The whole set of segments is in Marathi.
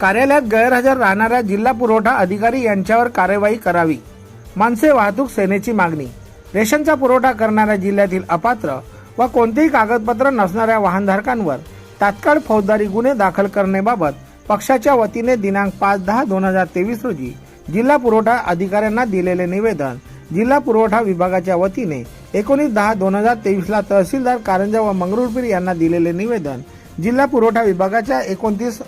कार्यालयात गैरहजर राहणाऱ्या जिल्हा पुरवठा अधिकारी यांच्यावर कार्यवाही करावी. माणसे वाहतूक सेनेची मागणी. रेशनचा पुरवठा करणाऱ्या जिल्ह्यातील अपात्र व कोणतेही कागदपत्र नसणाऱ्या वाहनधारकांवर तात्काळ फौजदारी गुन्हे दाखल करण्याबाबत पक्षाच्या वतीने दिनांक पाच दहा दोन हजार तेवीस रोजी जिल्हा पुरवठा अधिकाऱ्यांना दिलेले निवेदन जिल्हा पुरवठा विभागाच्या वतीने एकोणीस दहा दोन हजार तेवीसला तहसीलदार कारंजा व मंगरुळपीर यांना दिलेले निवेदन जिल्हा पुरवठा विभागाच्या एकोणतीस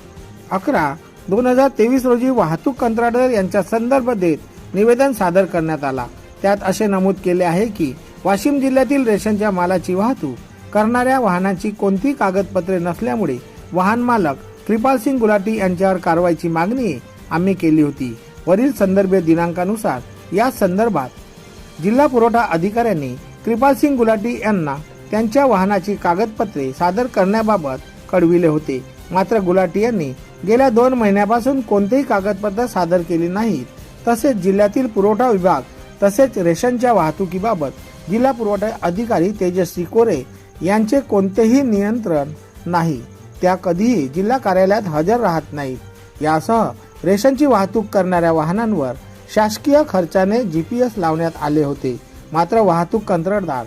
अकरा दोन हजार तेवीस रोजी वाहतूक कंत्राटदार यांच्या संदर्भ देत निवेदन सादर करण्यात आला. त्यात असे नमूद केले आहे की वाशिम जिल्ह्यातील रेशनच्या मालाची वाहतूक करणाऱ्या वाहनांची कोणतीही कागदपत्रे नसल्यामुळे वाहन मालक कृपाल सिंग गुलाटी यांच्यावर कारवाईची मागणी आम्ही केली होती. वरील संदर्भ दिनांकानुसार या संदर्भात जिल्हा पुरवठा अधिकाऱ्यांनी कृपाल सिंग गुलाटी यांना त्यांच्या वाहनाची कागदपत्रे सादर करण्याबाबत कळविले होते. मात्र गुलाटी यांनी गेल्या दोन महिन्यापासून कोणतेही कागदपत्र सादर केली नाहीत. तसेच जिल्ह्यातील पुरवठा विभाग तसेच रेशनच्या वाहतुकीबाबत जिल्हा पुरवठा अधिकारी तेजस्वी कोरे यांचे कोणतेही नियंत्रण नाही. त्या कधीही जिल्हा कार्यालयात हजर राहत नाहीत. यासह रेशनची वाहतूक करणाऱ्या वाहनांवर शासकीय खर्चाने जी पी एस लावण्यात आले होते. मात्र वाहतूक कंत्राटदार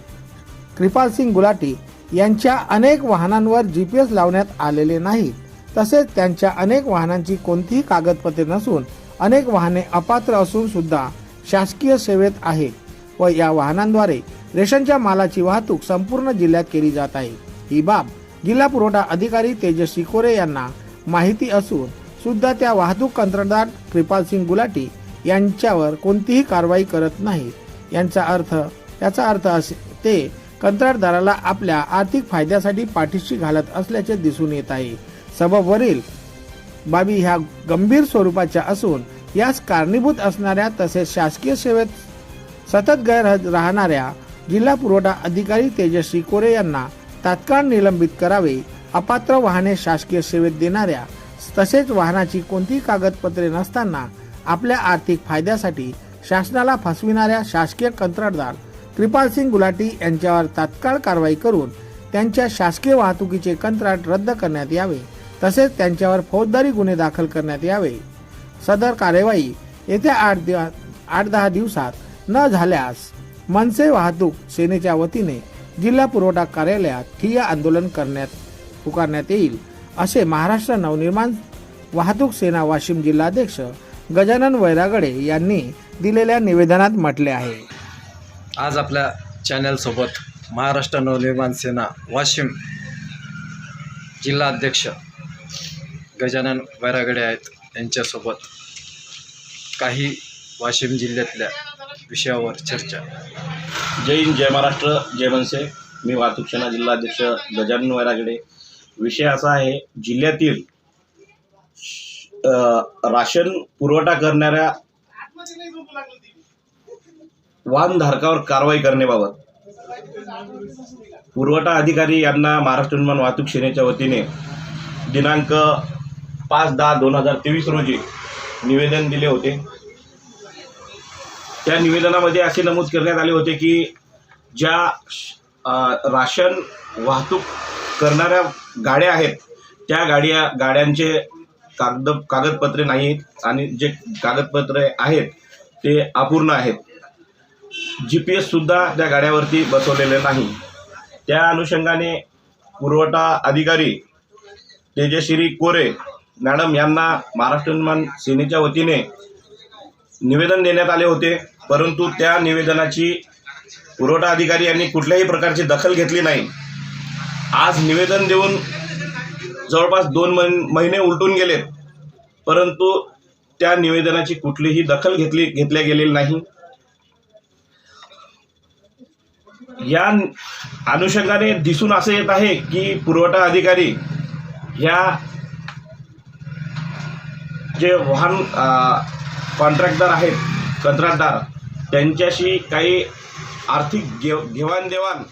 कृपाल सिंग गुलाटी यांच्या अनेक वाहनांवर जी पी एस लावण्यात आलेले नाहीत तसेच त्यांच्या अनेक वाहनांची कोणतीही कागदपत्रे नसून अनेक वाहने अपात्र असून सुद्धा शासकीय सेवेत आहेत व या वाहनांद्वारे रेशनच्या मालाची वाहतूक संपूर्ण जिल्ह्यात केली जात आहे. ही बाब जिल्हा पुरवठा अधिकारी तेजस्वी कोरे यांना माहिती असून सुद्धा त्या वाहतूक कंत्राटदार कृपाल सिंग गुलाटी यांच्यावर कोणतीही कारवाई करत नाही. यांचा अर्थ याचा अर्थ असे ते कंत्राटदाराला आपल्या आर्थिक फायद्यासाठी पाठीशी घालत असल्याचे दिसून येत आहे. सबबवरील बाबी ह्या गंभीर स्वरूपाच्या असून यास कारणीभूत असणाऱ्या तसेच शासकीय सेवेत सतत गैर राहणाऱ्या जिल्हा पुरवठा अधिकारी तेजस्वी कोरे यांना तात्काळ निलंबित करावे अपात्र वाहने शासकीय सेवेत देणाऱ्या तसेच वाहनाची कोणतीही कागदपत्रे नसताना आपल्या आर्थिक फायद्यासाठी शासनाला फसविणाऱ्या शासकीय कंत्राटदार कृपालसिंग गुलाटी यांच्यावर तात्काळ कारवाई करून त्यांच्या शासकीय वाहतुकीचे कंत्राट रद्द करण्यात यावे तसेच त्यांच्यावर फौजदारी गुन्हे दाखल करण्यात यावे. सदर कार्यवाही येत्या आठ दिवस आठ दहा दिवसात न झाल्यास मनसे वाहतूक सेनेच्या वतीने जिल्हा पुरवठा कार्यालयात ठिय्या आंदोलन करण्यात पुकारण्यात येईल असे महाराष्ट्र नवनिर्माण वाहतूक सेना वाशिम जिल्हाध्यक्ष गजानन वैरागडे यांनी दिलेल्या निवेदनात म्हटले आहे. आज आपल्या चॅनलसोबत महाराष्ट्र नवनिर्माण सेना वाशिम जिल्हा अध्यक्ष गजानन वैरागडे आहेत. यांच्यासोबत काही वाशिम जिल्ह्यातल्या विषयावर चर्चा. जय हिंद जय महाराष्ट्र जय मनसे. मी वाहतूक सेना जिल्हाध्यक्ष गजानन वैरागडे. विषय असा आहे जिल्ह्यातील राशन पुरवठा करणाऱ्या वाहनधारकावर कारवाई करण्याबाबत. पुरवठा अधिकारी यांना महाराष्ट्र निर्माण वाहतूक सेनेच्या वतीने दिनांक पाच दहा दोन हजार तेवीस रोजी निवेदन दिले होते. त्या निवेदनामध्ये असे नमूद करण्यात आले होते की ज्या राशन वाहतूक करणाऱ्या गाड्या आहेत त्या गाड्या गाड्यांचे कागद कागदपत्रे नाहीत आणि जे कागदपत्रे आहेत ते अपूर्ण आहेत. जी पी एससुद्धा त्या गाड्यावरती बसवलेले नाही. त्या अनुषंगाने पुरवठा अधिकारी तेजश्री कोरे मॅडम यांना महाराष्ट्र निर्माण सेनेच्या वतीने निवेदन देण्यात आले होते. परंतु त्या निवेदनाची पुरवठा अधिकारी यांनी कुठल्याही प्रकारची दखल घेतली नाही. आज निवेदन देऊन जवळपास दोन महिन- महिने उलटून गेलेत. परंतु त्या निवेदनाची कुठलीही दखल घेतली घेतल्या गेलेली नाही. या अनुषंगाने दिसून असं येत आहे की पुरवठा अधिकारी ह्या जे वाहन कॉन्ट्रॅक्टदार आहेत कंत्राटदार त्यांच्याशी काही आर्थिक घेव घेवाणदेवाण